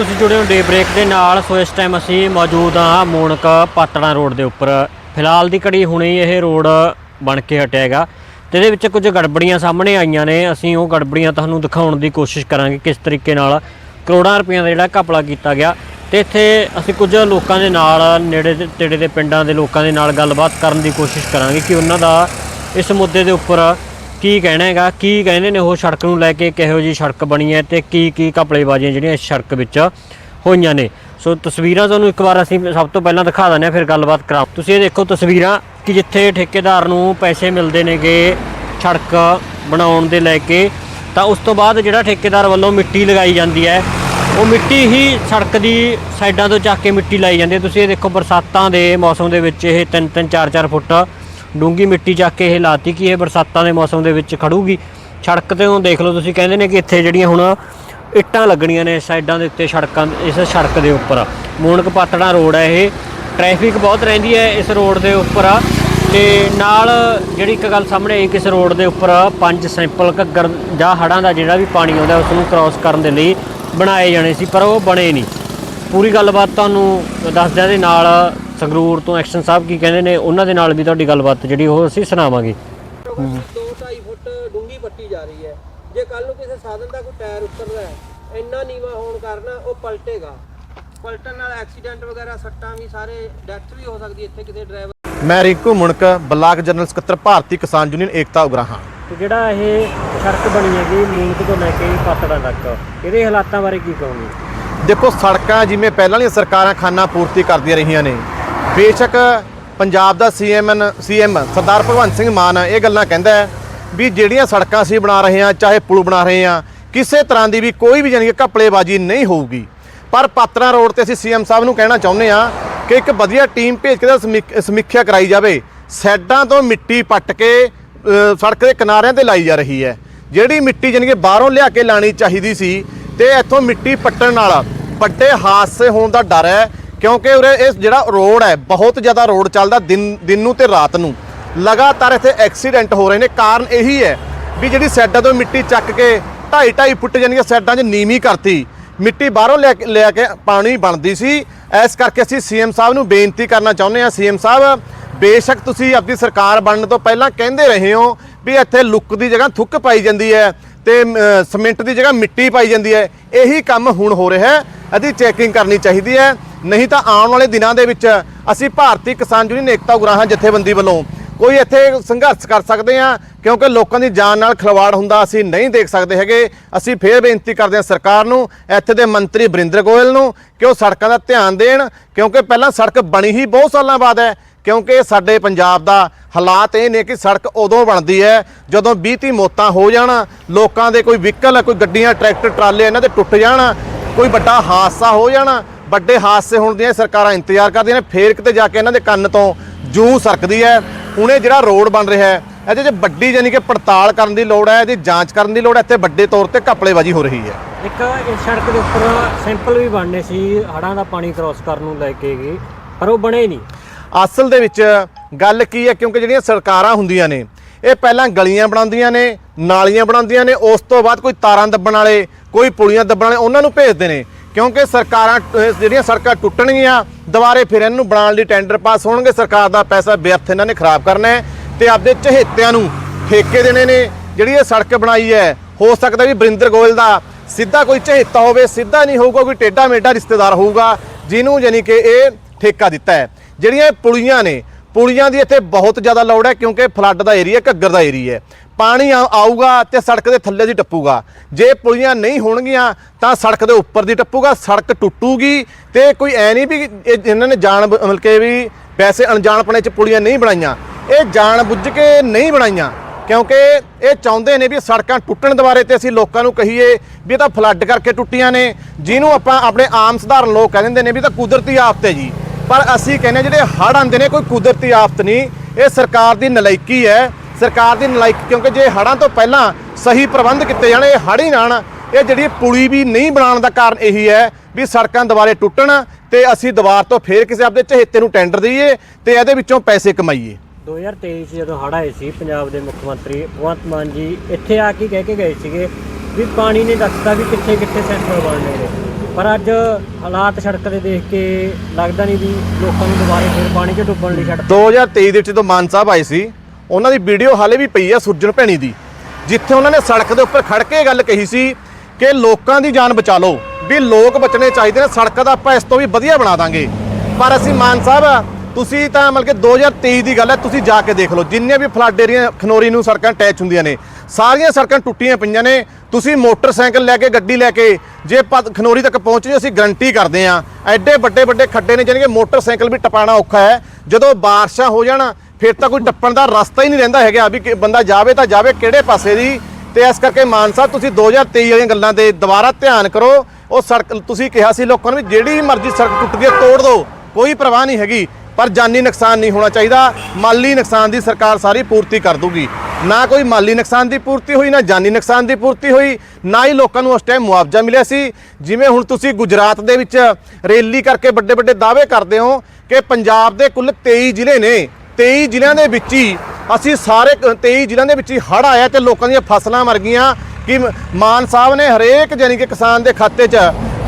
ਤੁਸੀਂ ਜੁੜੇ ਹੋ ਡੇ ਬ੍ਰੇਕ ਦੇ ਨਾਲ। ਸੋ ਇਸ ਟਾਈਮ ਅਸੀਂ ਮੌਜੂਦ ਹਾਂ ਮੋਣਕ ਪਾਤੜਾ ਰੋਡ ਦੇ ਉੱਪਰ। ਫਿਲਹਾਲ ਦੀ ਘੜੀ ਹੁਣੇ ਇਹ ਰੋਡ ਬਣ ਕੇ ਹਟਿਆ ਹੈਗਾ ਤੇ ਇਹਦੇ ਵਿੱਚ ਕੁਝ ਗੜਬੜੀਆਂ ਸਾਹਮਣੇ ਆਈਆਂ ਨੇ। ਅਸੀਂ ਉਹ ਗੜਬੜੀਆਂ ਤੁਹਾਨੂੰ ਦਿਖਾਉਣ ਦੀ ਕੋਸ਼ਿਸ਼ ਕਰਾਂਗੇ ਕਿਸ ਤਰੀਕੇ ਨਾਲ ਕਰੋੜਾਂ ਰੁਪਈਆਂ ਦਾ ਜਿਹੜਾ ਘਪਲਾ ਕੀਤਾ ਗਿਆ। ਤੇ ਇੱਥੇ ਅਸੀਂ ਕੁਝ ਲੋਕਾਂ ਦੇ ਨਾਲ, ਨੇੜੇ ਦੇ, ਤੇੜੇ ਦੇ ਪਿੰਡਾਂ ਦੇ ਲੋਕਾਂ ਦੇ ਨਾਲ ਗੱਲਬਾਤ ਕਰਨ ਦੀ ਕੋਸ਼ਿਸ਼ ਕਰਾਂਗੇ ਕਿ ਉਹਨਾਂ ਦਾ ਇਸ ਮੁੱਦੇ ਦੇ ਉੱਪਰ ਕੀ ਕਹਿਣਾ ਹੈਗਾ? ਕੀ ਕਹਿੰਦੇ ਨੇ ਉਹ ਸੜਕ ਨੂੰ ਲੈ ਕੇ ਕਿਹੋ ਜੀ ਸੜਕ ਬਣੀ ਹੈ ਤੇ ਕੀ ਕੀ ਘਪਲੇਬਾਜ਼ੀਆਂ ਜਿਹੜੀਆਂ ਇਸ ਸੜਕ ਵਿੱਚ ਹੋਈਆਂ ਨੇ? ਸੋ ਤਸਵੀਰਾਂ ਤੁਹਾਨੂੰ ਇੱਕ ਵਾਰ ਅਸੀਂ ਸਭ ਤੋਂ ਪਹਿਲਾਂ ਦਿਖਾ ਦਿੰਦੇ ਹਾਂ, ਫਿਰ ਗੱਲਬਾਤ ਕਰਾਂ। ਤੁਸੀਂ ਇਹ ਦੇਖੋ ਤਸਵੀਰਾਂ ਕਿ ਜਿੱਥੇ ਠੇਕੇਦਾਰ ਨੂੰ ਪੈਸੇ ਮਿਲਦੇ ਨੇਗੇ ਸੜਕ ਬਣਾਉਣ ਦੇ ਲੈ ਕੇ, ਤਾਂ ਉਸ ਤੋਂ ਬਾਅਦ ਜਿਹੜਾ ਠੇਕੇਦਾਰ ਵੱਲੋਂ ਮਿੱਟੀ ਲਗਾਈ ਜਾਂਦੀ ਹੈ, ਉਹ ਮਿੱਟੀ ਹੀ ਸੜਕ ਦੀ ਸਾਈਡਾਂ ਤੋਂ ਚੱਕ ਕੇ ਮਿੱਟੀ ਲਾਈ ਜਾਂਦੀ ਹੈ। ਤੁਸੀਂ ਇਹ ਦੇਖੋ ਬਰਸਾਤਾਂ ਦੇ ਮੌਸਮ ਦੇ ਵਿੱਚ ਇਹ 3-3 4-4 ਫੁੱਟ ਡੂੰਗੀ ਮਿੱਟੀ ਚੱਕ ਕੇ ਇਹ ਲਾਤੀ ਕਿ ਇਹ ਬਰਸਾਤਾਂ ਦੇ ਮੌਸਮ ਦੇ ਵਿੱਚ ਖੜੂਗੀ। ਸੜਕ ਤੇ ਹੁਣ ਦੇਖ ਲਓ ਤੁਸੀਂ, ਕਹਿੰਦੇ ਨੇ ਕਿ ਇੱਥੇ ਜਿਹੜੀਆਂ ਹੁਣ ਇੱਟਾਂ ਲੱਗਣੀਆਂ ਨੇ ਸਾਈਡਾਂ ਦੇ ਉੱਤੇ ਸੜਕਾਂ ਇਸ ਸੜਕ ਦੇ ਉੱਪਰ। ਮੂਣਕ ਪਾਤੜਾ ਰੋਡ ਹੈ ਇਹ। ਟ੍ਰੈਫਿਕ ਬਹੁਤ ਰਹਿੰਦੀ ਹੈ ਇਸ ਰੋਡ ਦੇ ਉੱਪਰ। ਤੇ ਨਾਲ ਜਿਹੜੀ ਇੱਕ ਗੱਲ ਸਾਹਮਣੇ ਆਈ ਕਿ ਇਸ ਰੋਡ ਦੇ ਉੱਪਰ ਪੰਜ ਸੈਂਪਲ ਘੱਗਰ ਜਾਂ ਹੜਾਂ ਦਾ ਜਿਹੜਾ ਵੀ ਪਾਣੀ ਆਉਂਦਾ, ਉਸ ਨੂੰ ਕ੍ਰਾਸ ਕਰਨ ਦੇ ਲਈ ਬਣਾਏ ਜਾਣੇ ਸੀ, ਪਰ ਉਹ ਬਣੇ ਨਹੀਂ। ਪੂਰੀ ਗੱਲਬਾਤ ਤੁਹਾਨੂੰ ਦੱਸਦਿਆਂ ਦੇ ਨਾਲ ਸੰਗਰੂਰ ਤੋਂ ਐਕਸ਼ਨ ਸਾਹਿਬ ਕੀ ਕਹਿੰਦੇ ਨੇ ਉਹਨਾਂ ਦੇ ਨਾਲ ਵੀ ਤੁਹਾਡੀ ਗੱਲਬਾਤ ਜਿਹੜੀ ਉਹ ਅਸੀਂ ਸੁਣਾਵਾਂਗੇ। 2.5 ਫੁੱਟ ਡੂੰਗੀ ਪੱਟੀ ਜਾ ਰਹੀ ਹੈ। ਜੇ ਕੱਲ ਨੂੰ ਕਿਸੇ ਸਾਧਨ ਦਾ ਕੋਈ ਟਾਇਰ ਉੱਤਰਦਾ ਹੈ ਇੰਨਾ ਨੀਵਾ ਹੋਣ ਕਾਰਨ ਉਹ ਪਲਟੇਗਾ। ਪਲਟਣ ਨਾਲ ਐਕਸੀਡੈਂਟ ਵਗੈਰਾ ਸੱਟਾਂ ਵੀ ਸਾਰੇ ਡੈਥ ਵੀ ਹੋ ਸਕਦੀ ਹੈ ਇੱਥੇ ਕਿਸੇ ਡਰਾਈਵਰ ਮੈਂ ਰਿੰਕੂ ਮੁਣਕ ਬਲਾਕ ਜਨਰਲ ਸਕੱਤਰ ਭਾਰਤੀ ਕਿਸਾਨ ਯੂਨੀਅਨ ਏਕਤਾ ਉਗਰਾਹਾਂ ਤੇ ਜਿਹੜਾ ਇਹ ਸੜਕ ਬਣੀ ਹੈਗੀ ਮੂਨਕ ਤੋਂ ਲੈ ਕੇ ਪਾਤੜਾ ਤੱਕ ਇਹਦੇ ਹਾਲਾਤਾਂ ਬਾਰੇ ਕੀ ਕਹੋਗੇ? ਦੇਖੋ ਸੜਕਾਂ ਜਿਵੇਂ ਪਹਿਲਾਂ ਵਾਲੀਆਂ ਸਰਕਾਰਾਂ ਖਾਨਾ ਪੂਰਤੀ ਕਰਦੀਆਂ ਰਹੀਆਂ ਨੇ ਬੇਸ਼ੱਕ ਪੰਜਾਬ ਦਾ ਸੀਐਮ ਸੀਐਮ ਸਰਦਾਰ ਭਗਵੰਤ ਸਿੰਘ ਮਾਨ ਇਹ ਗੱਲਾਂ ਕਹਿੰਦਾ ਹੈ ਵੀ ਜਿਹੜੀਆਂ ਸੜਕਾਂ ਅਸੀਂ ਬਣਾ ਰਹੇ ਹਾਂ, ਚਾਹੇ ਪੁਲ ਬਣਾ ਰਹੇ ਹਾਂ, ਕਿਸੇ ਤਰ੍ਹਾਂ ਦੀ ਵੀ ਕੋਈ ਵੀ ਜਾਨੀ ਕਿ ਘਪਲੇਬਾਜ਼ੀ ਨਹੀਂ ਹੋਊਗੀ। ਪਰ ਪਾਤਰਾ ਰੋਡ ਤੇ ਅਸੀਂ ਸੀਐਮ ਸਾਹਿਬ ਨੂੰ ਕਹਿਣਾ ਚਾਹੁੰਦੇ ਹਾਂ ਕਿ ਇੱਕ ਵਧੀਆ ਟੀਮ ਭੇਜ ਕੇ ਇਹਦਾ ਸਮੀਖ- ਸਮੀਖਿਆ ਕਰਾਈ ਜਾਵੇ। ਸਾਈਡਾਂ ਤੋਂ ਮਿੱਟੀ ਪੱਟ ਕੇ ਸੜਕ ਦੇ ਕਿਨਾਰਿਆਂ ਤੇ ਲਾਈ ਜਾ ਰਹੀ ਹੈ। ਜਿਹੜੀ ਮਿੱਟੀ ਜਾਨੀ ਕਿ ਬਾਹਰੋਂ ਲਿਆ ਕੇ ਲਾਣੀ ਚਾਹੀਦੀ ਸੀ ਤੇ ਇੱਥੋਂ ਮਿੱਟੀ ਪੱਟਣ ਨਾਲ ਵੱਡੇ ਹਾਦਸੇ ਹੋਣ ਦਾ ਡਰ ਹੈ। ਕਿਉਂਕਿ ਉਰੇ ਇਹ ਜਿਹੜਾ ਰੋਡ ਹੈ ਬਹੁਤ ਜ਼ਿਆਦਾ ਰੋਡ ਚੱਲਦਾ ਦਿਨ ਦਿਨ ਨੂੰ ਤੇ ਰਾਤ ਨੂੰ। ਲਗਾਤਾਰ ਇੱਥੇ ਐਕਸੀਡੈਂਟ ਹੋ ਰਹੇ ਨੇ। ਕਾਰਨ ਇਹੀ ਹੈ ਵੀ ਜਿਹੜੀ ਸਾਈਡਾਂ ਤੋਂ ਮਿੱਟੀ ਚੱਕ ਕੇ 2.5 2.5 ਫੁੱਟ ਜਾਨੀਆਂ ਸਾਈਡਾਂ 'ਚ ਨੀਵੀਂ ਕਰਤੀ। ਮਿੱਟੀ ਬਾਹਰੋਂ ਲੈ ਕੇ ਲੈ ਕੇ ਪਾਣੀ ਬਣਦੀ ਸੀ। ਇਸ ਕਰਕੇ ਅਸੀਂ ਸੀਐਮ ਸਾਹਿਬ ਨੂੰ ਬੇਨਤੀ ਕਰਨਾ ਚਾਹੁੰਦੇ ਹਾਂ। ਸੀਐਮ ਸਾਹਿਬ ਬੇਸ਼ੱਕ ਤੁਸੀਂ ਆਪਣੀ ਸਰਕਾਰ ਬਣਨ ਤੋਂ ਪਹਿਲਾਂ ਕਹਿੰਦੇ ਰਹੇ ਹੋ ਵੀ ਇੱਥੇ ਲੁੱਕ ਦੀ ਜਗ੍ਹਾ ਥੁੱਕ ਪਾਈ ਜਾਂਦੀ ਹੈ ਤੇ ਅਮ, ਦੀ ਜਗ੍ਹਾ ਮਿੱਟੀ ਪਾਈ ਜਾਂਦੀ ਹੈ। ਇਹੀ ਕੰਮ ਹੁਣ ਹੋ ਰਿਹਾ ਹੈ। ਇਹਦੀ ਚੈਕਿੰਗ ਕਰਨੀ ਚਾਹੀਦੀ ਹੈ। ਨਹੀਂ ਤਾਂ ਆਉਣ ਵਾਲੇ ਦਿਨਾਂ ਦੇ ਵਿੱਚ ਅਸੀਂ ਭਾਰਤੀ ਕਿਸਾਨ ਯੂਨੀਅਨ ਏਕਤਾ ਉਗਰਾਹਾਂ ਜਥੇਬੰਦੀ ਵੱਲੋਂ ਕੋਈ ਇੱਥੇ ਸੰਘਰਸ਼ ਕਰ ਸਕਦੇ ਹਾਂ, ਕਿਉਂਕਿ ਲੋਕਾਂ ਦੀ ਜਾਨ ਨਾਲ ਖਿਲਵਾੜ ਹੁੰਦਾ ਅਸੀਂ ਨਹੀਂ ਦੇਖ ਸਕਦੇ ਹੈਗੇ। ਅਸੀਂ ਫੇਰ ਬੇਨਤੀ ਕਰਦੇ ਹਾਂ ਸਰਕਾਰ ਨੂੰ, ਇੱਥੇ ਦੇ ਮੰਤਰੀ ਬਰਿੰਦਰ ਗੋਇਲ ਨੂੰ ਕਿ ਉਹ ਸੜਕਾਂ ਦਾ ਧਿਆਨ ਦੇਣ, ਕਿਉਂਕਿ ਪਹਿਲਾਂ ਸੜਕ ਬਣੀ ਹੀ ਬਹੁਤ ਸਾਲਾਂ ਬਾਅਦ ਹੈ, ਕਿਉਂਕਿ ਸਾਡੇ ਪੰਜਾਬ ਦਾ ਹਾਲਾਤ ਇਹ ਨੇ ਕਿ ਸੜਕ ਉਦੋਂ ਬਣਦੀ ਹੈ ਜਦੋਂ 20 30 ਮੌਤਾਂ ਹੋ ਜਾਣ, ਲੋਕਾਂ ਦੇ ਕੋਈ ਵਹੀਕਲ, ਕੋਈ ਗੱਡੀਆਂ, ਟਰੈਕਟਰ, ਟਰਾਲੇ ਇਹਨਾਂ ਦੇ ਟੁੱਟ ਜਾਣ, ਕੋਈ ਵੱਡਾ ਹਾਦਸਾ ਹੋ ਜਾਣਾ ਵੱਡੇ ਹਾਦਸੇ ਹੋਣ ਦੀਆਂ ਸਰਕਾਰਾਂ ਇੰਤਜ਼ਾਰ ਕਰਦੀਆਂ ਨੇ। ਫੇਰ ਕਿਤੇ ਜਾ ਕੇ ਇਹਨਾਂ ਦੇ ਕੰਨ ਤੋਂ ਜੂੰ ਸਰਕਦੀ ਹੈ। ਹੁਣ ਇਹ ਜਿਹੜਾ ਰੋਡ ਬਣ ਰਿਹਾ ਹੈ ਇਹਦੇ 'ਚ ਵੱਡੀ ਯਾਨੀ ਕਿ ਪੜਤਾਲ ਕਰਨ ਦੀ ਲੋੜ ਹੈ ਇਹਦੀ ਜਾਂਚ ਕਰਨ ਦੀ ਲੋੜ ਹੈ। ਇੱਥੇ ਵੱਡੇ ਤੌਰ ਤੇ ਘਪਲੇਬਾਜ਼ੀ ਹੋ ਰਹੀ ਹੈ। ਇੱਕ ਇਸ ਸੜਕ ਦੇ ਉੱਪਰ ਸੈਂਪਲ ਵੀ ਬਣਨੇ ਸੀ ਹੜਾਂ ਦਾ ਪਾਣੀ ਕ੍ਰਾਸ ਕਰਨ ਨੂੰ ਲੈ ਕੇ ਗਏ ਪਰ ਉਹ ਬਣੇ ਨਹੀਂ। ਅਸਲ ਦੇ ਵਿੱਚ ਗੱਲ ਕੀ ਹੈ ਕਿਉਂਕਿ ਜਿਹੜੀਆਂ ਸਰਕਾਰਾਂ ਹੁੰਦੀਆਂ ਨੇ ਇਹ ਪਹਿਲਾਂ ਗਲੀਆਂ ਬਣਾਉਂਦੀਆਂ ਨੇ ਨਾਲੀਆਂ ਬਣਾਉਂਦੀਆਂ ਨੇ ਉਸ ਤੋਂ ਬਾਅਦ ਕੋਈ ਤਾਰਾਂ ਦੱਬਣ ਵਾਲੇ ਕੋਈ ਪੁਲੀਆਂ ਦੱਬਣ ਵਾਲੇ ਉਹਨਾਂ ਨੂੰ ਭੇਜਦੇ ਨੇ। ਕਿਉਂਕਿ ਸਰਕਾਰਾਂ ਅਹ, ਜਿਹੜੀਆਂ ਸੜਕਾਂ ਟੁੱਟਣਗੀਆਂ ਦੁਬਾਰੇ ਫਿਰ ਇਹਨੂੰ ਬਣਾਉਣ ਲਈ ਟੈਂਡਰ ਪਾਸ ਹੋਣਗੇ ਸਰਕਾਰ ਦਾ ਪੈਸਾ ਬੇਅਰਥ ਇਹਨਾਂ ਨੇ ਖਰਾਬ ਕਰਨਾ ਹੈ ਤੇ ਆਪਦੇ ਚਹੇਤਿਆਂ ਨੂੰ ਠੇਕੇ ਦੇਣੇ ਨੇ। ਜਿਹੜੀ ਇਹ ਸੜਕ ਬਣਾਈ ਹੈ ਹੋ ਸਕਦਾ ਵੀ ਬਰਿੰਦਰ ਗੋਇਲ ਦਾ ਸਿੱਧਾ ਕੋਈ ਚਹੇਤਾ ਹੋਵੇ ਸਿੱਧਾ ਨਹੀਂ ਹੋਊਗਾ ਕੋਈ ਟੇਡਾ ਮੇਡਾ ਰਿਸ਼ਤੇਦਾਰ ਹੋਊਗਾ ਜਿਹਨੂੰ ਯਾਨੀ ਕਿ ਇਹ ਠੇਕਾ ਦਿੱਤਾ ਹੈ। ਜਿਹੜੀਆਂ ਇਹ ਪੁਲੀਆਂ ਨੇ ਪੁਲੀਆਂ ਦੀ ਇੱਥੇ ਬਹੁਤ ਜ਼ਿਆਦਾ ਲੋੜ ਹੈ ਕਿਉਂਕਿ ਫਲੱਡ ਦਾ ਏਰੀਆ ਘੱਗਰ ਦਾ ਏਰੀਆ ਹੈ। ਪਾਣੀ ਆ- ਆਊਗਾ ਤੇ ਸੜਕ ਦੇ ਥੱਲੇ ਦੀ ਟੱਪੂਗਾ। ਜੇ ਪੁਲੀਆਂ ਨਹੀਂ ਹੋਣਗੀਆਂ ਤਾਂ ਸੜਕ ਦੇ ਉੱਪਰ ਦੀ ਟੱਪੂਗਾ, ਸੜਕ ਟੁੱਟੂਗੀ ਤੇ ਕੋਈ ਐ ਨਹੀਂ ਵੀ ਇਹਨਾਂ ਨੇ ਜਾਣ ਬ- ਮਤਲਬ ਕਿ ਵੀ ਵੈਸੇ ਅਣਜਾਣਪਣੇ ਚ ਪੁਲੀਆਂ ਨਹੀਂ ਬਣਾਈਆਂ। ਇਹ ਜਾਣ ਬੁੱਝ ਕੇ ਨਹੀਂ ਬਣਾਈਆਂ ਕਿਉਂਕਿ ਇਹ ਚਾਹੁੰਦੇ ਨੇ ਵੀ ਸੜਕਾਂ ਟੁੱਟਣ ਦੁਆਰੇ ਤੇ ਅਸੀਂ ਲੋਕਾਂ ਨੂੰ ਕਹੀਏ ਵੀ ਇਹ ਤਾਂ ਫਲੱਡ ਕਰਕੇ ਟੁੱਟੀਆਂ ਨੇ। ਜਿਹਨੂੰ ਆਪਾਂ ਆਪਣੇ ਆਮ ਸਧਾਰਨ ਲੋਕ ਕਹਿ ਦਿੰਦੇ ਨੇ ਵੀ ਤਾਂ ਕੁਦਰਤੀ ਆਫਤ ਹੈ ਜੀ। ਪਰ ਅਸੀਂ ਕਹਿੰਦੇ ਹਾਂ ਜਿਹੜੇ ਹੜ੍ਹ ਆਉਂਦੇ ਨੇ, ਕੋਈ ਕੁਦਰਤੀ ਆਫਤ ਨਹੀਂ। ਇਹ ਸਰਕਾਰ ਦੀ ਨਲਾਇਕੀ ਹੈ। ਸਰਕਾਰ ਦੀ ਨਲਾਇਕੀ ਕਿਉਂਕਿ ਜੇ ਹੜ੍ਹਾਂ ਤੋਂ ਪਹਿਲਾਂ ਸਹੀ ਪ੍ਰਬੰਧ ਕੀਤੇ ਜਾਣ, ਇਹ ਹੜ੍ਹ ਹੀ ਨਾ ਆਉਣ, ਇਹ ਜਿਹੜੀ ਪੁਲੀ ਵੀ ਨਹੀਂ ਬਣਾਉਣ ਦਾ ਕਾਰਨ ਇਹੀ ਹੈ ਵੀ ਸੜਕਾਂ ਦੁਬਾਰੇ ਟੁੱਟਣ ਤੇ ਅਸੀਂ ਦੁਬਾਰ ਤੋਂ ਫੇਰ ਕਿਸੇ ਆਪਦੇ ਚਹੇਤੇ ਨੂੰ ਟੈਂਡਰ ਦਈਏ ਤੇ ਇਹਦੇ ਵਿੱਚੋਂ ਪੈਸੇ ਕਮਾਈਏ। 2023 ਚ ਜਦੋਂ ਹੜ੍ਹ ਆਏ ਸੀ, ਪੰਜਾਬ ਦੇ ਮੁੱਖ ਮੰਤਰੀ ਭਗਵੰਤ ਮਾਨ ਜੀ ਇੱਥੇ ਆ ਕੇ ਕਹਿ ਕੇ ਗਏ ਸੀਗੇ ਵੀ ਪਾਣੀ ਨੇ ਦੱਸਤਾ ਵੀ ਕਿੱਥੇ ਕਿੱਥੇ ਸੈਂਟਰ ਬਣਨੇ ਨੇ। ਪਰ ਅੱਜ ਹਾਲਾਤ ਸੜਕ ਦੇ ਦੇਖ ਕੇ ਲੱਗਦਾ ਨਹੀਂ ਵੀ ਲੋਕਾਂ ਨੂੰ ਦੁਬਾਰੇ ਫਿਰ ਪਾਣੀ 'ਚ ਡੁੱਬਣ ਲਈ ਛੱਡ 2023 ਦੇ ਵਿੱਚ ਜਦੋਂ ਮਾਨ ਸਾਹਿਬ ਆਏ ਸੀ, ਉਹਨਾਂ ਦੀ ਵੀਡੀਓ ਹਾਲੇ ਵੀ ਪਈ ਆ ਸੁਰਜਣ ਭੈਣੀ ਦੀ, ਜਿੱਥੇ ਉਹਨਾਂ ਨੇ ਸੜਕ ਦੇ ਉੱਪਰ ਖੜ ਕੇ ਇਹ ਗੱਲ ਕਹੀ ਸੀ ਕਿ ਲੋਕਾਂ ਦੀ ਜਾਨ ਬਚਾ ਲਓ, ਵੀ ਲੋਕ ਬਚਣੇ ਚਾਹੀਦੇ ਨੇ, ਸੜਕ ਦਾ ਆਪਾਂ ਇਸ ਤੋਂ ਵੀ ਵਧੀਆ ਬਣਾ ਦਾਂਗੇ। ਪਰ ਅਸੀਂ ਮਾਨ ਸਾਹਿਬ, ਤੁਸੀਂ ਤਾਂ ਮਤਲਬ ਕਿ 2023 ਦੀ ਗੱਲ ਹੈ, ਤੁਸੀਂ ਜਾ ਕੇ ਦੇਖ ਲਓ ਜਿੰਨੇ ਵੀ ਫਲੱਡ ਏਰੀਆ ਖਨੋਰੀ ਨੂੰ ਸੜਕਾਂ ਅਟੈਚ ਹੁੰਦੀਆਂ ਨੇ ਸਾਰੀਆਂ ਸੜਕਾਂ ਟੁੱਟੀਆਂ ਪਈਆਂ ਨੇ। ਤੁਸੀਂ ਮੋਟਰਸਾਈਕਲ ਲੈ ਕੇ, ਗੱਡੀ ਲੈ ਕੇ, ਜੇ ਪ- ਖਨੋਰੀ ਤੱਕ ਪਹੁੰਚੇ ਅਸੀਂ ਗਰੰਟੀ ਕਰਦੇ ਹਾਂ। ਐਡੇ ਵੱਡੇ ਵੱਡੇ ਖੱਡੇ ਨੇ ਜਾਣੀ ਕਿ ਮੋਟਰਸਾਈਕਲ ਵੀ ਟਪਾਣਾ ਔਖਾ ਹੈ। ਜਦੋਂ ਬਾਰਿਸ਼ਾਂ ਹੋ ਜਾਣ, ਫਿਰ ਤਾਂ ਕੋਈ ਟੱਪਣ ਦਾ ਰਸਤਾ ਹੀ ਨਹੀਂ ਰਹਿੰਦਾ ਹੈਗਾ ਵੀ ਕਿ ਬੰਦਾ ਜਾਵੇ ਤਾਂ ਜਾਵੇ ਕਿਹੜੇ ਪਾਸੇ ਦੀ। ਤੇ ਇਸ ਕਰਕੇ ਮਾਨ ਸਾਹਿਬ, ਤੁਸੀਂ 2023 ਵਾਲੀਆਂ ਗੱਲਾਂ ਤੇ ਦੁਬਾਰਾ ਧਿਆਨ ਕਰੋ। ਉਹ ਸੜਕ, ਤੁਸੀਂ ਕਿਹਾ ਸੀ ਲੋਕਾਂ ਨੂੰ ਵੀ ਜਿਹੜੀ ਮਰਜ਼ੀ ਸੜਕ ਟੁੱਟਦੀ ਹੈ, ਤੋੜ ਦਿਓ। ਕੋਈ ਪਰਵਾਹ ਨਹੀਂ ਹੈਗੀ। ਪਰ ਜਾਨੀ ਨੁਕਸਾਨ ਨਹੀਂ ਹੋਣਾ ਚਾਹੀਦਾ। ਮਾਲੀ ਨੁਕਸਾਨ ਦੀ ਸਰਕਾਰ ਸਾਰੀ ਪੂਰਤੀ ਕਰ ਦੂਗੀ। ਨਾ ਕੋਈ ਮਾਲੀ ਨੁਕਸਾਨ ਦੀ ਪੂਰਤੀ ਹੋਈ, ਨਾ ਜਾਨੀ ਨੁਕਸਾਨ ਦੀ ਪੂਰਤੀ ਹੋਈ, ਨਾ ਹੀ ਲੋਕਾਂ ਨੂੰ ਉਸ ਟਾਈਮ ਮੁਆਵਜ਼ਾ ਮਿਲਿਆ ਸੀ। ਜਿਵੇਂ ਹੁਣ ਤੁਸੀਂ ਗੁਜਰਾਤ ਦੇ ਵਿੱਚ ਰੈਲੀ ਕਰਕੇ ਵੱਡੇ ਵੱਡੇ ਦਾਅਵੇ ਕਰਦੇ ਹੋ ਕਿ ਪੰਜਾਬ ਦੇ ਕੁੱਲ 23 ਜ਼ਿਲ੍ਹੇ ਨੇ। 23 ਜ਼ਿਲ੍ਹਿਆਂ ਦੇ ਵਿੱਚ ਹੀ ਅਸੀਂ ਸਾਰੇ ਕ- 23 ਜ਼ਿਲ੍ਹਿਆਂ ਦੇ ਵਿੱਚ ਹੀ ਹੜ੍ਹ ਆਇਆ ਤੇ ਲੋਕਾਂ ਦੀਆਂ ਫਸਲਾਂ ਮਰ ਗਈਆਂ। ਕਿ ਮਾਨ ਸਾਹਿਬ ਨੇ ਹਰੇਕ ਜਾਨੀ ਕਿ ਕਿਸਾਨ ਦੇ ਖਾਤੇ 'ਚ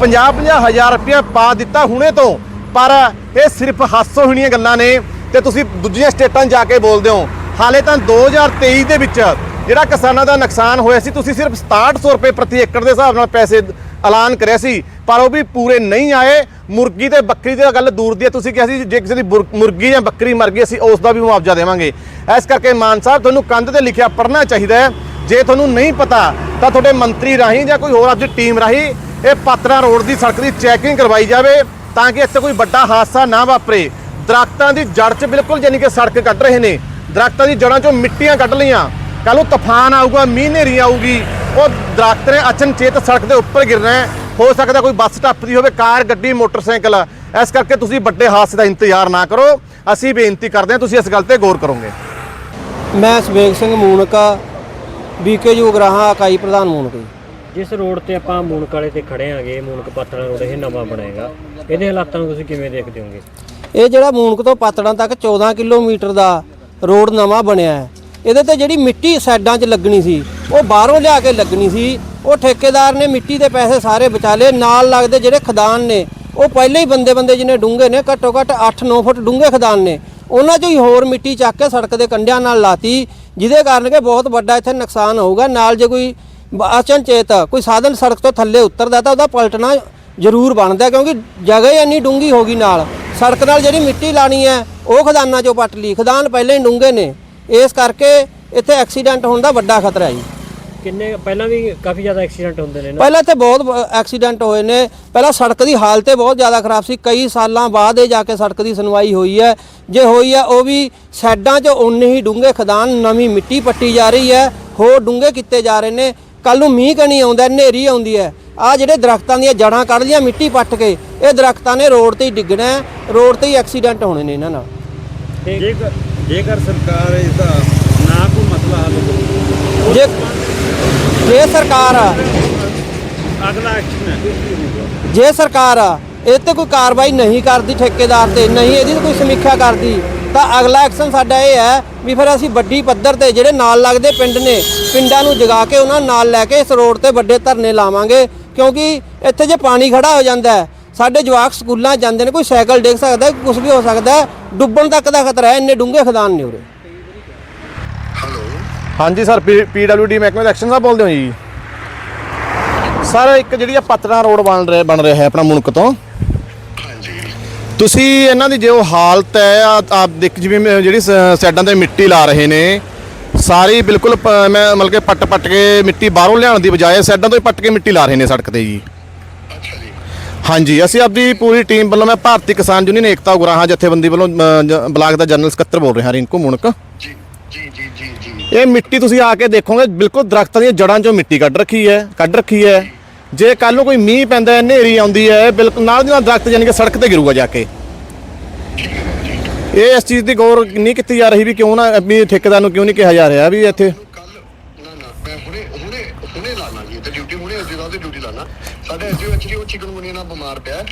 50-50 ਹਜ਼ਾਰ ਰੁਪਇਆ ਪਾ ਦਿੱਤਾ ਹੁਣੇ ਤੋਂ। ਪਰ ਇਹ ਸਿਰਫ ਹਾਸੋਹੀਣੀਆਂ ਗੱਲਾਂ ਨੇ ਤੇ ਤੁਸੀਂ ਦੂਜੀਆਂ ਸਟੇਟਾਂ ਜਾ ਕੇ ਬੋਲਦੇ ਹੋ। ਹਾਲੇ ਤਾਂ 2023 ਦੇ ਵਿੱਚ ਜਿਹੜਾ ਕਿਸਾਨਾਂ ਦਾ ਨੁਕਸਾਨ ਹੋਇਆ ਸੀ, ਤੁਸੀਂ ਸਿਰਫ 6700 ਰੁਪਏ ਪ੍ਰਤੀ ਏਕੜ ਦੇ ਹਿਸਾਬ ਨਾਲ ਪੈਸੇ ਐਲਾਨ ਕਰਿਆ ਸੀ, ਪਰ ਉਹ ਵੀ ਪੂਰੇ ਨਹੀਂ ਆਏ। ਮੁਰਗੀ ਤੇ ਬੱਕਰੀ ਦੀ ਗੱਲ ਦੂਰ ਦੀ ਹੈ। ਤੁਸੀਂ ਕਿਹਾ ਸੀ ਜੇ ਕਿਸੇ ਦੀ ਬੁਰ- ਮੁਰਗੀ ਜਾਂ ਬੱਕਰੀ ਮਰ ਗਈ, ਅਸੀਂ ਉਸ ਦਾ ਵੀ ਮੁਆਵਜ਼ਾ ਦੇਵਾਂਗੇ। ਇਸ ਕਰਕੇ ਮਾਨ ਸਾਹਿਬ, ਤੁਹਾਨੂੰ ਕੰਧ ਤੇ ਲਿਖਿਆ ਪੜ੍ਹਨਾ ਚਾਹੀਦਾ ਹੈ। ਜੇ ਤੁਹਾਨੂੰ ਨਹੀਂ ਪਤਾ, ਤਾਂ ਤੁਹਾਡੇ ਮੰਤਰੀ ਰਾਹੀਂ ਜਾਂ ਕੋਈ ਹੋਰ ਆਪਦੀ ਟੀਮ ਰਾਹੀਂ ਇਹ ਪਾਤਰਾ ਰੋਡ ਦੀ ਸੜਕ ਦੀ ਚੈਕਿੰਗ ਕਰਵਾਈ ਜਾਵੇ। ਤਾਂ ਕਿ ਇੱਥੇ ਕੋਈ ਵੱਡਾ ਹਾਦਸਾ ਨਾ ਵਾਪਰੇ। ਦਰਖਤਾਂ ਦੀ ਜੜ 'ਚ ਬਿਲਕੁਲ ਯਾਨੀ ਕਿ ਸੜਕ ਕੱਢ ਰਹੇ ਨੇ। ਦਰਖਤਾਂ ਦੀ ਜੜਾਂ 'ਚੋਂ ਮਿੱਟੀਆਂ ਕੱਢ ਲਈਆਂ। ਕੱਲ ਨੂੰ ਤੂਫਾਨ ਆਊਗਾ, ਮੀਂਹ ਹਨੇਰੀ ਆਊਗੀ। ਉਹ ਦਰਖਤ ਨੇ ਅਚਨਚੇਤ ਸੜਕ ਦੇ ਉੱਪਰ ਗਿਰਨਾ ਹੈ। ਹੋ ਸਕਦਾ ਕੋਈ ਬੱਸ ਟੱਪਦੀ ਹੋਵੇ, ਕਾਰ, ਗੱਡੀ, ਮੋਟਰਸਾਈਕਲ। ਇਸ ਕਰਕੇ ਤੁਸੀਂ ਵੱਡੇ ਹਾਦਸੇ ਦਾ ਇੰਤਜ਼ਾਰ ਨਾ ਕਰੋ। ਅਸੀਂ ਬੇਨਤੀ ਕਰਦੇ ਹਾਂ, ਤੁਸੀਂ ਇਸ ਗੱਲ ਤੇ ਗੌਰ ਕਰੋਗੇ। ਮੈਂ ਸਵੇਗ ਸਿੰਘ ਮੂਨਕਾ ਬੀਕੇ ਜੋਗਰਾਹਾਂ ਇਕਾਈ ਪ੍ਰਧਾਨ ਮੂਨਕ। ਜਿਸ ਰੋਡ ਤੇ ਆਪਾਂ ਮੂਨਕ ਵਾਲੇ ਤੇ ਖੜੇ ਆਂਗੇ, ਮੂਨਕ ਪਾਤੜਾ ਰੋਡ, ਇਹ ਨਵਾਂ ਬਣੇਗਾ। ਇਹਦੇ ਹਾਲਾਤਾਂ ਨੂੰ ਤੁਸੀਂ ਕਿਵੇਂ ਦੇਖਦੇ ਹੋਗੇ? ਇਹ ਜਿਹੜਾ ਮੂਨਕ ਤੋਂ ਪਾਤੜਾਂ ਤੱਕ 14 ਕਿਲੋਮੀਟਰ ਦਾ ਰੋਡ ਨਵਾਂ ਬਣਿਆ ਹੈ, ਇਹਦੇ ਤੇ ਜਿਹੜੀ ਮਿੱਟੀ ਸਾਈਡਾਂ 'ਚ ਲੱਗਣੀ ਸੀ, ਉਹ ਬਾਹਰੋਂ ਲਿਆ ਕੇ ਲੱਗਣੀ ਸੀ। ਉਹ ਠੇਕੇਦਾਰ ਨੇ ਮਿੱਟੀ ਦੇ ਪੈਸੇ ਸਾਰੇ ਬਚਾ ਲਏ, ਨਾਲ ਲੱਗਦੇ ਜਿਹੜੇ ਖਦਾਨ ਨੇ, ਉਹ ਪਹਿਲੇ ਹੀ ਬੰਦੇ ਬੰਦੇ ਜਿਹਨੇ ਡੂੰਘੇ ਨੇ ਘੱਟੋ ਘੱਟ 8-9 ਫੁੱਟ ਡੂੰਘੇ ਖਦਾਨ ਨੇ। ਉਹਨਾਂ 'ਚੋਂ ਹੀ ਹੋਰ ਮਿੱਟੀ ਚੱਕ ਕੇ ਸੜਕ ਦੇ ਕੰਢਿਆਂ ਨਾਲ ਲਾਤੀ, ਜਿਹਦੇ ਕਾਰਨ ਕਿ ਬਹੁਤ ਵੱਡਾ ਇੱਥੇ ਨੁਕਸਾਨ ਹੋਊਗਾ। ਨਾਲ ਜੇ ਕੋਈ ਅਚਨਚੇਤ ਕੋਈ ਸਾਧਨ ਸੜਕ ਤੋਂ ਥੱਲੇ ਉਤਰਦਾ ਤਾਂ ਉਹਦਾ ਪਲਟਣਾ ਜ਼ਰੂਰ ਬਣਦਾ ਕਿਉਂਕਿ ਜਗ੍ਹਾ ਹੀ ਇੰਨੀ ਡੂੰਗੀ ਹੋ ਗਈ ਨਾਲ। ਸੜਕ ਨਾਲ ਜਿਹੜੀ ਮਿੱਟੀ ਲਾਣੀ ਹੈ ਉਹ ਖਦਾਨਾਂ ਚੋਂ ਪੱਟ ਲਈ। ਖਦਾਨ ਪਹਿਲੇ ਹੀ ਡੂੰਘੇ ਨੇ। ਇਸ ਕਰਕੇ ਇੱਥੇ ਐਕਸੀਡੈਂਟ ਹੋਣ ਦਾ ਵੱਡਾ ਖਤਰਾ ਹੈ ਜੀ। ਕਿੰਨੇ ਪਹਿਲਾਂ ਵੀ ਕਾਫੀ ਜ਼ਿਆਦਾ ਐਕਸੀਡੈਂਟ ਹੁੰਦੇ ਨੇ ਪਹਿਲਾਂ ਇੱਥੇ ਬਹੁਤ ਐਕਸੀਡੈਂਟ ਹੋਏ ਨੇ। ਪਹਿਲਾਂ ਸੜਕ ਦੀ ਹਾਲਤ ਹੀ ਬਹੁਤ ਜ਼ਿਆਦਾ ਖਰਾਬ ਸੀ। ਕਈ ਸਾਲਾਂ ਬਾਅਦ ਇਹ ਜਾ ਕੇ ਸੜਕ ਦੀ ਸੁਣਵਾਈ ਹੋਈ ਹੈ। ਜੇ ਹੋਈ ਹੈ ਉਹ ਵੀ ਸਾਈਡਾਂ 'ਚ ਉਨੇ ਹੀ ਡੂੰਘੇ ਖਦਾਨ ਨਵੀਂ ਮਿੱਟੀ ਪੱਟੀ ਜਾ ਰਹੀ ਹੈ। ਹੋਰ ਡੂੰਘੇ ਕੀਤੇ ਜਾ ਰਹੇ ਨੇ। ਕੱਲ ਨੂੰ ਮੀਂਹ ਕਣੀ ਆਉਂਦਾ ਹਨੇਰੀ ਆਉਂਦੀ ਹੈ। ਆ ਜਿਹੜੇ ਦਰਖਤਾਂ ਦੀਆਂ ਜੜਾਂ ਕੱਢ ਲੀਆਂ ਮਿੱਟੀ ਪੱਟ ਕੇ ਇਹ ਦਰਖਤਾਂ ਨੇ ਰੋਡ ਤੇ ਹੀ ਡਿੱਗਣਾ ਰੋਡ ਤੇ ਹੀ ਐਕਸੀਡੈਂਟ ਹੋਣੇ ਨੇ ਇਹਨਾਂ ਨਾਲ। ਜੇਕਰ ਜੇਕਰ ਸਰਕਾਰ ਇਹਦਾ ਨਾ ਕੋਈ ਮਸਲਾ ਹੱਲ ਕਰੂ ਜੇ ਜੇ ਸਰਕਾਰ ਅਗਲਾ ਐਕਸ਼ਨ ਜੇ ਸਰਕਾਰ ਇਹ ਤੇ ਕੋਈ ਕਾਰਵਾਈ ਨਹੀਂ ਕਰਦੀ ਠੇਕੇਦਾਰ ਤੇ ਨਹੀਂ ਇਹਦੀ ਕੋਈ ਸਮੀਖਿਆ ਕਰਦੀ। ਤਾਂ ਅਗਲਾ ਐਕਸ਼ਨ ਸਾਡਾ ਇਹ ਹੈ ਵੀ ਫਿਰ ਅਸੀਂ ਵੱਡੀ ਪੱਧਰ ਤੇ ਜਿਹੜੇ ਨਾਲ ਲੱਗਦੇ ਪਿੰਡ ਨੇ ਪਿੰਡਾਂ ਨੂੰ ਜਗਾ ਕੇ ਉਹਨਾਂ ਨਾਲ ਲੈ ਕੇ ਇਸ ਰੋਡ ਤੇ ਵੱਡੇ ਧਰਨੇ ਲਾਵਾਂਗੇ। ਕਿਉਂਕਿ ਇੱਥੇ ਜੇ ਪਾਣੀ ਖੜਾ ਹੋ ਜਾਂਦਾ ਹੈ ਸਾਡੇ ਜਵਾਕ ਸਕੂਲਾਂ ਜਾਂਦੇ ਨੇ ਕੋਈ ਸਾਈਕਲ ਡੇਗ ਸਕਦਾ ਕੁਝ ਵੀ ਹੋ ਸਕਦਾ ਹੈ, ਡੁੱਬਣ ਤੱਕ ਦਾ ਖਤਰਾ ਹੈ ਇੰਨੇ ਡੂੰਘੇ ਖਦਾਨ ਨੇ ਉਰੇ। ਹਾਂਜੀ ਸਰ ਪੀਡਬਲਯੂਡੀ ਮਹਿਕਮੇ ਦੇ ਐਕਸ਼ਨ ਸਾਹਿਬ ਬੋਲਦੇ ਹੋ ਜੀ? ਸਰ ਇੱਕ ਜਿਹੜੀ ਆ ਪਤਨਾ ਰੋਡ ਬਣ ਰਿਹਾ ਬਣ ਰਿਹਾ ਹੈ ਆਪਣਾ ਮੁਣਕ ਤੋਂ ਤੁਸੀਂ ਇਹਨਾਂ ਦੀ ਜੋ ਹਾਲਤ ਹੈ ਆਪ ਦੇਖ ਜਿਵੇਂ ਜਿਹੜੀ ਸਾਈਡਾਂ ਤੇ ਮਿੱਟੀ ਲਾ ਰਹੇ ਨੇ ਸਾਰੀ ਬਿਲਕੁਲ ਮੈਂ ਮਤਲਬ ਕਿ ਪੱਟ ਪੱਟ ਕੇ ਮਿੱਟੀ ਬਾਹਰੋਂ ਲਿਆਉਣ ਦੀ ਬਜਾਏ ਸਾਈਡਾਂ ਤੋਂ ਹੀ ਪੱਟ ਕੇ ਮਿੱਟੀ ਲਾ ਰਹੇ ਨੇ ਸੜਕ ਤੇ ਜੀ। ਹਾਂਜੀ ਅਸੀਂ ਆਪਦੀ ਪੂਰੀ ਟੀਮ ਵੱਲੋਂ ਮੈਂ ਭਾਰਤੀ ਕਿਸਾਨ ਯੂਨੀਅਨ ਏਕਤਾ ਗੁਰਾਹਾਂ ਜਥੇਬੰਦੀ ਵੱਲੋਂ ਬਲਾਕ ਦਾ ਜਨਰਲ ਸਕੱਤਰ ਬੋਲ ਰਿਹਾ ਰਿੰਕੂ ਮੁਣਕ। ਜੀ ਜੀ ਜੀ ਜੀ ਜੀ। ਇਹ ਮਿੱਟੀ ਤੁਸੀਂ ਆ ਕੇ ਦੇਖੋਗੇ ਬਿਲਕੁਲ ਦਰਖਤਾਂ ਦੀਆਂ ਜੜਾਂ 'ਚੋਂ ਮਿੱਟੀ ਕੱਢ ਰੱਖੀ ਹੈ ਕੱਢ ਰੱਖੀ ਹੈ। ਜੇ ਕੱਲ ਨੂੰ ਕੋਈ ਮੀਂਹ ਪੈਂਦਾ ਹੈ, ਹਨੇਰੀ ਆਉਂਦੀ ਹੈ ਬਿਲਕੁਲ ਨਾਲ ਦੀ ਨਾਲ ਦਰਖਤ ਯਾਨੀ ਕਿ ਸੜਕ ਤੇ ਗਿਰੂਗਾ ਜਾ ਕੇ। ਇਹ ਇਸ ਚੀਜ਼ ਦੀ ਗੌਰ ਨਹੀਂ ਕੀਤੀ ਜਾ ਰਹੀ ਵੀ ਕਿਉਂ ਨਾ, ਵੀ ਠੇਕੇਦਾਰ ਨੂੰ ਕਿਉਂ ਨਹੀਂ ਕਿਹਾ ਜਾ ਰਿਹਾ ਵੀ ਇੱਥੇ। ਕੱਲ ਨਾ ਐਕਚੁਅਲੀ ਉਹ ਚਿਕਨ ਨਾਲ ਬਿਮਾਰ ਪਿਆ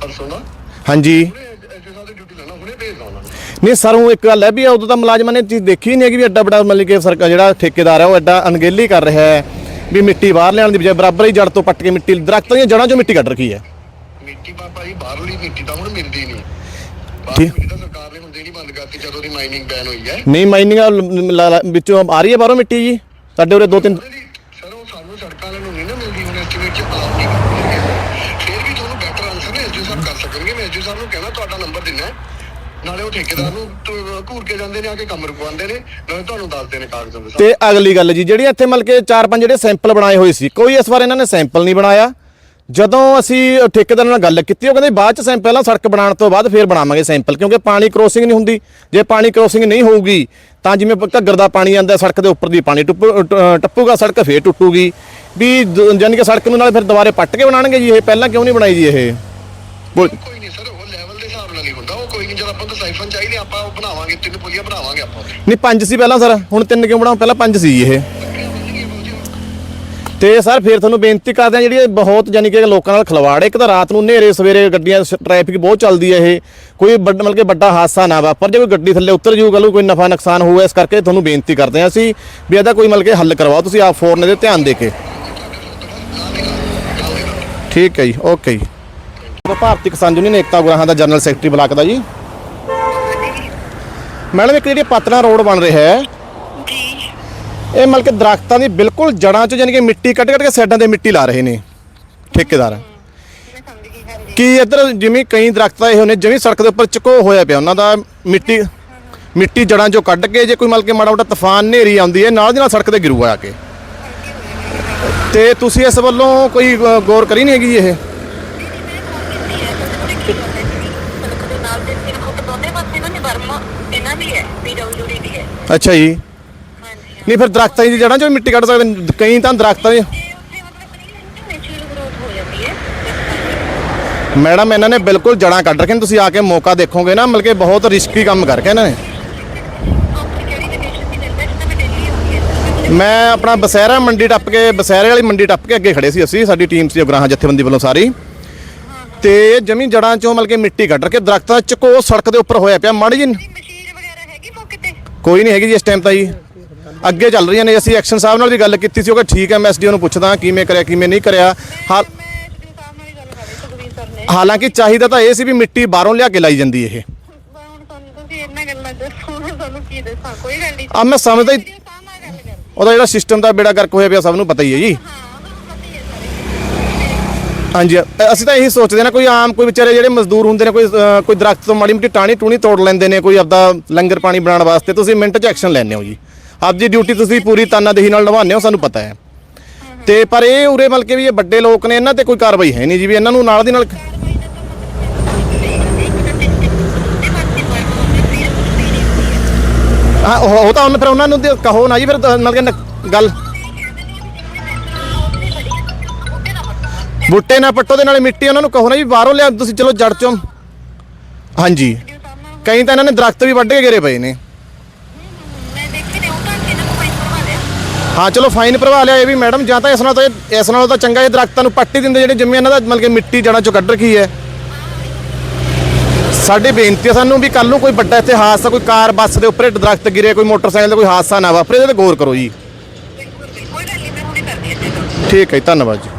ਪਰਸੋਂ ਦਾ ਹਾਂਜੀ। ਨਹੀਂ, ਸਰ, ਉਹ ਇੱਕ ਗੱਲ ਹੈ ਵੀ ਉਦੋਂ ਤਾਂ ਮੁਲਾਜ਼ਮਾਂ ਨੇ ਚੀਜ਼ ਦੇਖੀ ਨਹੀਂ ਹੈਗੀ ਵੀ ਐਡਾ ਬੜਾ ਮਤਲਬ ਕਿ ਸਰਕਾਰ ਜਿਹੜਾ ਠੇਕੇਦਾਰ ਹੈ, ਉਹ ਐਡਾ ਅਣਗਹਿਲੀ ਕਰ ਰਿਹਾ ਹੈ। ਵੀ ਮਿੱਟੀ ਬਾਹਰ ਲਿਆਉਣ ਦੀ ਬਜਾਏ ਬਰਾਬਰ ਹੀ ਜੜ ਤੋਂ ਪੱਟ ਕੇ ਮਿੱਟੀ ਦਰਖਤਾਂ ਦੀਆਂ ਜੜਾਂ 'ਚੋਂ ਮਿੱਟੀ ਕੱਢ ਰੱਖੀ ਹੈ। ਮਿੱਟੀ ਪਾਪਾ ਜੀ ਬਾਹਰਲੀ ਮਿੱਟੀ ਤਾਂ ਹੁਣ ਮਿਲਦੀ ਨਹੀਂ। ਬਾਹਰ ਠੀਕ। ਮਿੱਟੀ ਤਾਂ ਸਰਕਾਰ ਨੇ ਹੁਣ ਦੇਣੀ ਬੰਦ ਕਰਤੀ ਜਦੋਂ ਦੀ ਮਾਈਨਿੰਗ ਬੈਨ ਹੋਈ ਹੈ। ਨਹੀਂ ਮਾਈਨਿੰਗ ਵਿੱਚੋਂ ਆ ਰਹੀ ਹੈ ਬਾਹਰੋਂ ਮਿੱਟੀ ਜੀ? ਸਾਡੇ ਉਰੇ ਦੋ ਤਿੰਨ ਸਰ ਉਹ ਸਾਨੂੰ ਸੜਕਾਂ ਵਾਲਿਆਂ ਨੂੰ ਨਹੀਂ ਨਾ ਮਿਲਦੀ ਹੁਣ ਐਸਟੀਮੇਟ ਚ ਆਪ ਨਹੀਂ ਕਰਦੇ ਫਿਰ ਵੀ ਤੁਹਾਨੂੰ ਬੈਟਰ ਆਨਸਰ ਨੇ ਐਸਡੀ ਸਾਹਿਬ ਕਰ ਸਕਣਗੇ। ਮੈਂ ਐਸਡੀ ਸਾਹਿਬ ਨੂੰ ਕਹਿਣਾ ਤੁਹਾਡਾ ਨੰਬਰ। ਨਾਲੇ ਉਹ ਠੇਕੇਦਾਰ ਨੂੰ ਤ- ਘੂਰ ਕੇ ਜਾਂਦੇ ਨੇ ਆ ਕੇ ਕੰਮ ਰੁਕਵਾਉਂਦੇ ਨੇ ਨਾਲੇ ਤੁਹਾਨੂੰ ਦੱਸਦੇ ਨੇ ਕਾਗਜ਼ਾਂ ਦੇ ਤੇ ਅਗਲੀ ਗੱਲ ਜੀ ਜਿਹੜੀ ਇੱਥੇ ਮਤਲਬ ਕਿ ਚਾਰ ਪੰਜ ਜਿਹੜੇ ਸੈਂਪਲ ਬਣਾਏ ਹੋਏ ਸੀ ਕੋਈ ਇਸ ਵਾਰ ਇਹਨਾਂ ਨੇ ਸੈਂਪਲ ਨਹੀਂ ਬਣਾਇਆ। ਜਦੋਂ ਅਸੀਂ ਠੇਕੇਦਾਰ ਨਾਲ ਗੱਲ ਕੀਤੀ ਉਹ ਕਹਿੰਦੇ ਬਾਅਦ ਚ ਸੈਂਪਲ ਪਹਿਲਾਂ ਸੜਕ ਬਣਾਉਣ ਤੋਂ ਬਾਅਦ ਫਿਰ ਬਣਾਵਾਂਗੇ ਸੈਂਪਲ ਕਿਉਂਕਿ ਪਾਣੀ ਕ੍ਰੋਸਿੰਗ ਨਹੀਂ ਹੁੰਦੀ। ਜੇ ਪਾਣੀ ਕ੍ਰੋਸਿੰਗ ਨਹੀਂ ਹੋਊਗੀ ਤਾਂ ਜਿਵੇਂ ਘੱਗਰ ਦਾ ਪਾਣੀ ਆਂਦਾ ਸੜਕ ਦੇ ਉੱਪਰ ਦੀ ਪਾਣੀ ਟੁੱਪ- ਟ- ਟੱਪੂਗਾ ਸੜਕ ਫੇਰ ਟੁੱਟੂਗੀ। ਵੀ ਦ- ਯਾਨੀ ਕਿ ਸੜਕ ਨੂੰ ਨਾਲ ਫਿਰ ਦੁਬਾਰੇ ਪੱਟ ਕੇ ਬਣਾਉਣਗੇ ਜੀ ਇਹ ਪਹਿਲਾਂ ਕਿਉਂ ਨਹੀਂ ਬਣਾਈ ਜੀ ਇਹ? ਬੋਲ- ਕੋਈ ਨਹੀਂ ਸਰ ਉਹ ਨਹੀਂ ਹੁੰਦਾ। ਉਹ ਕੋਈ ਨਹੀਂ ਜਦ ਆਪਾਂ ਨੂੰ ਸਾਈਫਨ ਚਾਹੀਦੇ, ਆਪਾਂ ਉਹ ਬਣਾਵਾਂਗੇ, ਤਿੰਨ ਪੁਲੀਆਂ ਬਣਾਵਾਂਗੇ ਆਪਾਂ। ਨਹੀਂ, ਪੰਜ ਸੀ ਪਹਿਲਾਂ ਸਰ, ਹੁਣ ਤਿੰਨ ਕਿਉਂ ਬਣਾਓ ਪਹਿਲਾਂ ਪੰਜ ਸੀ ਇਹ। ਤੇ ਸਰ, ਫਿਰ ਤੁਹਾਨੂੰ ਬੇਨਤੀ ਕਰਦੇ ਆ ਜਿਹੜੀ ਬਹੁਤ ਯਾਨੀ ਕਿ ਲੋਕਾਂ ਨਾਲ ਖਲਵਾੜ ਹੈ। ਇੱਕ ਤਾਂ ਰਾਤ ਨੂੰ ਹਨੇਰੇ ਸਵੇਰੇ ਗੱਡੀਆਂ ਟ੍ਰੈਫਿਕ ਬਹੁਤ ਚੱਲਦੀ ਹੈ ਇਹ। ਕੋਈ ਵੱਡ, ਮਤਲਬ ਕਿ ਵੱਡਾ ਹਾਦਸਾ ਨਾ ਵਾਪਰ ਜੇ ਕੋਈ ਗੱਡੀ ਥੱਲੇ ਉਤਰ ਜੂ ਗੱਲ ਕੋਈ ਨਫਾ ਨੁਕਸਾਨ ਹੋਊਗਾ ਇਸ ਕਰਕੇ ਤੁਹਾਨੂੰ ਬੇਨਤੀ ਕਰਦੇ ਆ ਅਸੀਂ ਵੀ ਇਹਦਾ ਕੋਈ ਮਤਲਬ ਕਿ ਹੱਲ ਕਰਵਾਓ। ਤੁਸੀਂ ਆਪ ਫੋਰਨ ਦੇ ਧਿਆਨ ਦੇ ਕੇ। ਠੀਕ ਹੈ ਜੀ ਓਕੇ ਜੀ। ਭਾਰਤੀ ਕਿਸਾਨ ਯੂਨੀਅਨ ਏਕਤਾ ਗੁਰਾਹਾਂ ਦਾ ਜਨਰਲ ਸੈਕਟਰੀ ਬਲਾਕ ਦਾ ਜੀ। ਮੈਡਮ ਇੱਕ ਜਿਹੜੀ ਪਤਨਾ ਰੋਡ ਬਣ ਰਿਹਾ ਹੈ ਇਹ ਮਤਲਬ ਕਿ ਦਰਖਤਾਂ ਦੀ ਬਿਲਕੁਲ ਜੜਾਂ 'ਚ ਯਾਨੀ ਕਿ ਮਿੱਟੀ ਕੱਢ ਕੱਢ ਕੇ ਸਾਈਡਾਂ ਤੇ ਮਿੱਟੀ ਲਾ ਰਹੇ ਨੇ ਠੇਕੇਦਾਰ। ਕੀ ਇੱਧਰ ਜਿਵੇਂ ਕਈ ਦਰਖਤ ਇਹ ਹੋਣੇ ਜਿਵੇਂ ਸੜਕ ਦੇ ਉੱਪਰ ਚਕੋ ਹੋਇਆ ਪਿਆ ਉਹਨਾਂ ਦਾ ਮਿੱਟੀ ਮਿੱਟੀ ਜੜਾਂ 'ਚੋਂ ਕੱਢ ਕੇ ਜੇ ਕੋਈ ਮਤਲਬ ਕਿ ਮਾੜਾ ਮੋਟਾ ਤੂਫਾਨ ਹਨੇਰੀ ਆਉਂਦੀ ਹੈ ਨਾਲ ਦੀ ਨਾਲ ਸੜਕ ਤੇ ਗਿਰੂਗਾ ਆ ਕੇ। ਤੇ ਤੁਸੀਂ ਇਸ ਵੱਲੋਂ ਕੋਈ ਗੌਰ ਕਰੀ ਨਹੀਂ ਹੈਗੀ ਜੀ ਇਹ ਇਹਨਾਂ ਦੀ ਹੈ ਪੀਡਬਲਯੂਡੀ ਦੀ ਹੈ ਅੱਛਾ ਜੀ। ਹਾਂਜੀ ਨਹੀਂ, ਫਿਰ ਦਰਖਤਾਂ ਦੀ ਜੜ੍ਹਾਂ 'ਚੋਂ ਵੀ ਮਿੱਟੀ ਕੱਢ ਸਕਦੇ ਨੇ। ਕਈ ਤਾਂ ਦਰਖਤਾਂ ਦੀ ਮੈਡਮ, ਇਹਨਾਂ ਨੇ ਬਿਲਕੁਲ ਜੜ੍ਹਾਂ ਕੱਢ ਰੱਖੀਆਂ ਨੇ। ਤੁਸੀਂ ਆ ਕੇ ਮੌਕਾ ਦੇਖੋਗੇ ਨਾ, ਮਤਲਬ ਕਿ ਬਹੁਤ ਰਿਸਕੀ ਕੰਮ ਕਰਕੇ ਇਹਨਾਂ ਨੇ। ਮੈਂ ਆਪਣਾ ਬਸਹਿਰਾ ਮੰਡੀ ਟੱਪ ਕੇ, ਬਸਹਿਰੇ ਵਾਲੀ ਮੰਡੀ ਟੱਪ ਕੇ ਅੱਗੇ ਖੜੇ ਸੀ ਅਸੀਂ, ਸਾਡੀ ਟੀਮ ਸੀ ਉਗਰਾਹਾਂ ਜਥੇਬੰਦੀ ਵੱਲੋਂ ਸਾਰੀ। ਤੇ ਜਮੀ ਜੜਾਂ ਚੋਂ ਮਤਲਬ ਕਿ ਮਿੱਟੀ ਕੱਢ ਕੇ ਦਰਖਤਾਂ ਚ ਕੋ ਸੜਕ ਦੇ ਉੱਪਰ ਹੋਇਆ ਪਿਆ, ਮਾੜੀ ਜੀ ਮਸ਼ੀਨ ਵਗੈਰਾ ਹੈਗੀ ਮੌਕੇ ਤੇ ਕੋਈ ਨਹੀਂ ਹੈਗੀ ਜੀ ਇਸ ਟਾਈਮ ਤਾਂ ਜੀ। ਅੱਗੇ ਚੱਲ ਰਹੀਆਂ ਨੇ ਅਸੀਂ ਐਕਸ਼ਨ ਸਾਹਿਬ ਨਾਲ ਵੀ ਗੱਲ ਕੀਤੀ ਸੀ ਉਹ ਕਹਿੰਦਾ ਠੀਕ ਹੈ ਮੈਂ ਐਸਡੀਓ ਨੂੰ ਪੁੱਛਦਾ ਕਿਵੇਂ ਕਰਿਆ ਕਿਵੇਂ ਨਹੀਂ ਕਰਿਆ। ਹਾਲ ਹਾਲਾਂਕਿ ਚਾਹੀਦਾ ਤਾਂ ਇਹ ਸੀ ਵੀ ਮਿੱਟੀ ਬਾਹਰੋਂ ਲਿਆ ਕੇ ਲਾਈ ਜਾਂਦੀ ਇਹ। ਕੀ ਆ ਮੈਂ ਸਮਝਦਾ ਉਹਦਾ ਜਿਹੜਾ ਸਿਸਟਮ ਦਾ ਬੇੜਾ ਗਰਕ ਹੋਇਆ ਪਿਆ ਸਭ ਨੂੰ ਪਤਾ ਹੀ ਹੈ ਜੀ ਹਾਂ ਉਹਨੂੰ ਪਤਾ ਹੀ ਹੈ ਸਾਰੇ ਹਾਂਜੀ। ਅ- ਅਸੀਂ ਤਾਂ ਇਹੀ ਸੋਚਦੇ ਨਾ ਕੋਈ ਆਮ ਕੋਈ ਵਿਚਾਰੇ ਜਿਹੜੇ ਮਜ਼ਦੂਰ ਹੁੰਦੇ ਨੇ ਕੋਈ ਅ, ਕੋਈ ਦਰਖਤ ਤੋਂ ਮਾੜੀ ਮੋਟੀ ਟਾਣੀ ਟੂਣੀ ਤੋੜ ਲੈਂਦੇ ਨੇ ਕੋਈ ਆਪਦਾ ਲੰਗਰ ਪਾਣੀ ਬਣਾਉਣ ਵਾਸਤੇ ਤੁਸੀਂ ਮਿੰਟ 'ਚ ਐਕਸ਼ਨ ਲੈਂਦੇ ਹੋ ਜੀ। ਆਪਦੀ ਡਿਊਟੀ ਤੁਸੀਂ ਪੂਰੀ ਤਾਨਾਦੇਹੀ ਨਾਲ ਨਿਭਾਉਂਦੇ ਹੋ ਸਾਨੂੰ ਪਤਾ ਹੈ। ਤੇ ਪਰ ਇਹ ਉਰੇ ਮਤਲਬ ਕਿ ਵੀ ਇਹ ਵੱਡੇ ਲੋਕ ਨੇ ਇਹਨਾਂ ਤੇ ਕੋਈ ਕਾਰਵਾਈ ਹੈ ਨਹੀਂ ਜੀ ਵੀ ਇਹਨਾਂ ਨੂੰ ਨਾਲ ਦੀ ਨਾਲ ਹਾਂ ਉਹ ਉਹ ਤਾਂ ਉਹਨੇ ਫਿਰ ਉਹਨਾਂ ਨੂੰ ਤੇ ਕਹੋ ਨਾ ਜੀ ਫਿਰ ਤਾਂ ਮਤਲਬ ਕਿ ਨ- ਗੱਲ ਬੁੱਟੇ ਨਾ ਪੱਟੋ ਦੇ ਨਾਲੇ ਮਿੱਟੀ ਉਹਨਾਂ ਨੂੰ ਕਹੋ ਨਾ ਜੀ ਬਾਹਰੋਂ ਲਿਆ ਤੁਸੀਂ ਚਲੋ ਜੜ ਚੋਂ। ਹਾਂਜੀ। ਕਈ ਤਾਂ ਇਹਨਾਂ ਨੇ ਦਰਖਤ ਵੀ ਵੱਢ ਕੇ ਗਿਰੇ ਪਏ ਨੇ। ਹਾਂ ਚਲੋ ਫਾਈਨ ਭਰਵਾ ਲਿਆ ਇਹ ਵੀ ਮੈਡਮ ਜਾਂ ਤਾਂ ਇਸ ਨਾਲ ਤਾਂ ਇਸ ਨਾਲੋਂ ਤਾਂ ਚੰਗਾ ਇਹ ਦਰਖਤਾਂ ਨੂੰ ਪੱਟੀ ਦਿੰਦੇ ਜਿਹੜੇ ਜੰਮੇ ਇਹਨਾਂ ਦਾ ਮਤਲਬ ਕਿ ਮਿੱਟੀ ਜੜਾਂ ਚੋਂ ਕੱਢ ਰੱਖੀ ਹੈ। ਸਾਡੀ ਬੇਨਤੀ ਹੈ ਸਾਨੂੰ ਵੀ ਕੱਲ ਨੂੰ ਕੋਈ ਵੱਡਾ ਇੱਥੇ ਹਾਦਸਾ ਕੋਈ ਕਾਰ ਬੱਸ ਦੇ ਉੱਪਰ ਦਰਖਤ ਗਿਰੇ ਕੋਈ ਮੋਟਰਸਾਈਕਲ ਦਾ ਕੋਈ ਹਾਦਸਾ ਨਾ ਵਾਪਰੇ ਇਹਦੇ ਤੇ ਗੌਰ ਕਰੋ ਜੀ। ਠੀਕ ਹੈ ਧੰਨਵਾਦ ਜੀ।